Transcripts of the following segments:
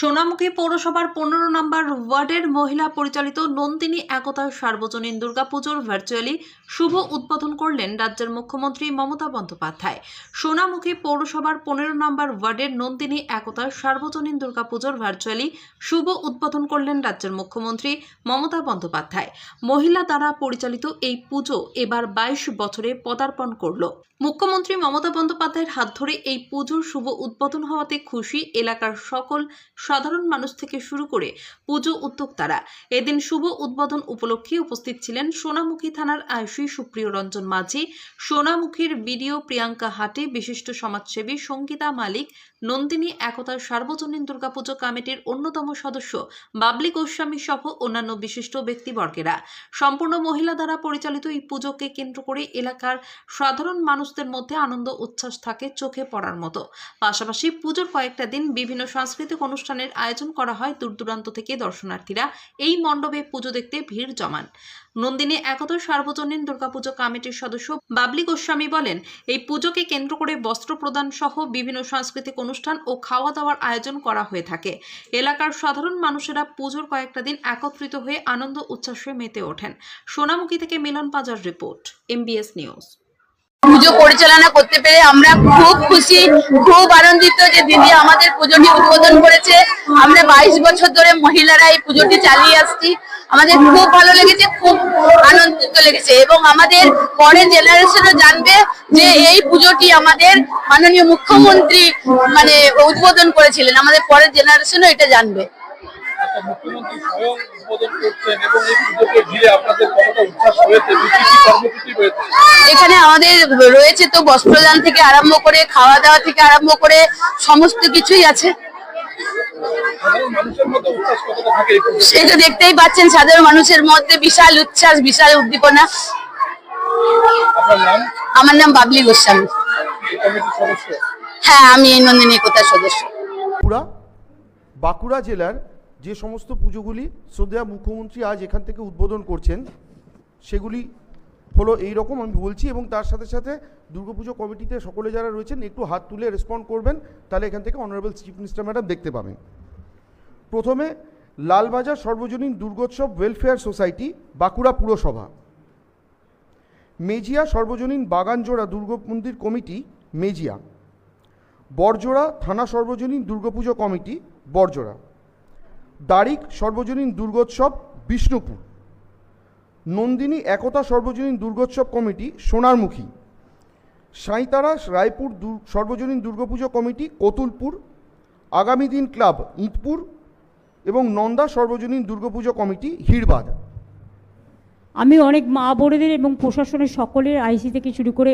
সোনামুখী পৌরসভার পনেরো নম্বর ওয়ার্ডের মহিলা পরিচালিত নন্দিনী একতা সার্বজনীন দুর্গাপুজোর ভার্চুয়ালি শুভ উদ্বোধন করলেন রাজ্যের মুখ্যমন্ত্রী মমতা বন্দ্যোপাধ্যায়। সোনামুখী পৌরসভার পনেরো নম্বর ওয়ার্ডের নন্দিনী একতা সার্বজনীন দুর্গাপুজোর ভার্চুয়ালি শুভ উদ্বোধন করলেন রাজ্যের মুখ্যমন্ত্রী মমতা বন্দ্যোপাধ্যায়। মহিলা দ্বারা পরিচালিত এই পুজো এবার বাইশ বছরে পদার্পণ করল। মুখ্যমন্ত্রী মমতা বন্দ্যোপাধ্যায়ের হাত ধরে এই পুজোর শুভ উদ্বোধন হওয়াতে খুশি এলাকার সকল সাধারণ মানুষ থেকে শুরু করে পুজো উদ্যোক্তারা এদিন শুভ উদ্বোধন উপলক্ষে উপস্থিত ছিলেন সোনামুখী থানার আইসি সুপ্রিয় রঞ্জন মাঝি, সোনামুখীর বিডিও প্রিয়াঙ্কা হাটে বিশিষ্ট সমাজসেবী সঙ্গীতা মালিক, নন্দিনী একতার সার্বজনীন দুর্গাপুজো কমিটির অন্যতম সদস্য বাবলি গোস্বামী সহ অন্যান্য বিশিষ্ট ব্যক্তিবর্গেরা। সম্পূর্ণ মহিলা দ্বারা পরিচালিত এই পুজোকে কেন্দ্র করে এলাকার সাধারণ মানুষদের মধ্যে আনন্দ উচ্ছ্বাস থাকে চোখে পড়ার মতো। পাশাপাশি পুজোর কয়েকটা দিন বিভিন্ন সাংস্কৃতিক অনুষ্ঠানের আয়োজন করা হয় দূর দূরান্ত থেকে দর্শনার্থীরা। এই মণ্ডপে পুজো দেখতে ভিড় জমান। নন্দিনী একত সার্বজনীন দুর্গাপুজো কমিটির সদস্য বাবলি গোস্বামী বলেন, এই পুজোকে কেন্দ্র করে বস্ত্র প্রদান সহ বিভিন্ন সাংস্কৃতিক অনুষ্ঠান ও খাওয়া দাওয়ার আয়োজন করা হয়ে থাকে। এলাকার সাধারণ মানুষেরা পুজোর কয়েকটা দিন একত্রিত হয়ে আনন্দ উচ্ছ্বাসে মেতে ওঠেন। সোনামুখী থেকে Milan Pajar report, MBS news. Puja পরিচালনা করতে পেরে আমরা খুব খুশি, খুব আনন্দিত যে দিদি আমাদের পুজোটি উদ্বোধন করেছে। আমরা বাইশ বছর ধরে মহিলারা এই পুজোটি চালিয়ে আসছি। আমাদের খুব ভালো লেগেছে, খুব আনন্দিত লেগেছে এবং আমাদের পরের জেনারেশনও জানবে যে এই পুজোটি আমাদের মাননীয় মুখ্যমন্ত্রী মানে উদ্বোধন করেছিলেন। আমাদের পরের জেনারেশনও এটা জানবে। মুখ্যমন্ত্রী স্বয়ং উদ্বোধন করছেন এবং এই পুজোকে ঘিরে আপনাদের কতটা উচ্ছ্বাস হয়েছে কি কর্মসূচি রয়েছে? এখানে আমাদের রয়েছে তো বস্ত্রদান থেকে আরম্ভ করে খাওয়া দাওয়া থেকে আরম্ভ করে সমস্ত কিছুই আছে? সেটা দেখতেই পাচ্ছেন সাধারণ মানুষের মধ্যে বিশাল উচ্ছ্বাস বিশাল উদ্দীপনা। আমার নাম বাবলি গোস্বামী। হ্যাঁ আমি এই নন্দিনী একতার সদস্য। বাঁকুড়া জেলার যে সমস্ত পুজোগুলি শ্রদ্ধেয় মুখ্যমন্ত্রী আজ এখান থেকে উদ্বোধন করছেন, সেগুলি হলো এই রকম আমি বলছি এবং তার সাথে সাথে দুর্গাপুজো কমিটিতে সকলে যারা রয়েছেন একটু হাত তুলে রেসপন্ড করবেন, তাহলে এখান থেকে অনারেবল চিফ মিনিস্টার ম্যাডাম দেখতে পাবেন। প্রথমে লালবাজার সর্বজনীন দুর্গোৎসব ওয়েলফেয়ার সোসাইটি বাঁকুড়া পুরসভা। মেজিয়া সর্বজনীন বাগানজোড়া দুর্গমন্দির কমিটি, মেজিয়া। বরজোড়া থানা সর্বজনীন দুর্গাপুজো কমিটি, বরজোড়া। দারিক সর্বজনীন দুর্গোৎসব বিষ্ণুপুর। নন্দিনী একতা সর্বজনীন দুর্গোৎসব কমিটি সোনারমুখী। সাঁইতারা রায়পুর সর্বজনীন দুর্গাপুজো কমিটি কতুলপুর। আগামী দিন ক্লাব ইঁদপুর এবং নন্দা সর্বজনীন দুর্গাপুজো কমিটি হিড়বাদ আমি অনেক মা বোনেদের এবং প্রশাসনের সকলের আইসি থেকে শুরু করে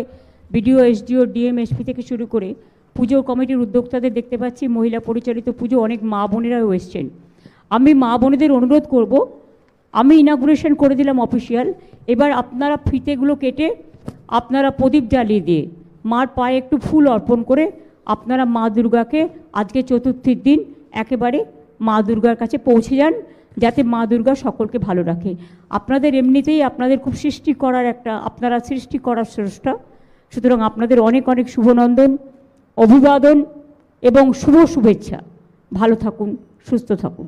বিডিও, এসডিও, ডিএম, এসপি থেকে শুরু করে পুজো কমিটির উদ্যোক্তাদের দেখতে পাচ্ছি। মহিলা পরিচালিত পুজো অনেক মা বোনেরাও এসছেন। আমি মা বোনেদের অনুরোধ করব, আমি ইনাগুরেশন করে দিলাম অফিসিয়াল এবার আপনারা ফিতেগুলো কেটে আপনারা প্রদীপ জ্বালিয়ে দিয়ে মার পায়ে একটু ফুল অর্পণ করে আপনারা মা দুর্গাকে আজকে চতুর্থীর দিন একেবারে মা দুর্গার কাছে পৌঁছে যান, যাতে মা দুর্গা সকলকে ভালো রাখে। আপনাদের এমনিতেই আপনাদের খুব সৃষ্টি করার একটা, আপনারা সৃষ্টি করার স্রষ্টা। সুতরাং আপনাদের অনেক অনেক শুভনন্দন, অভিবাদন এবং শুভ শুভেচ্ছা। ভালো থাকুন, সুস্থ থাকুন।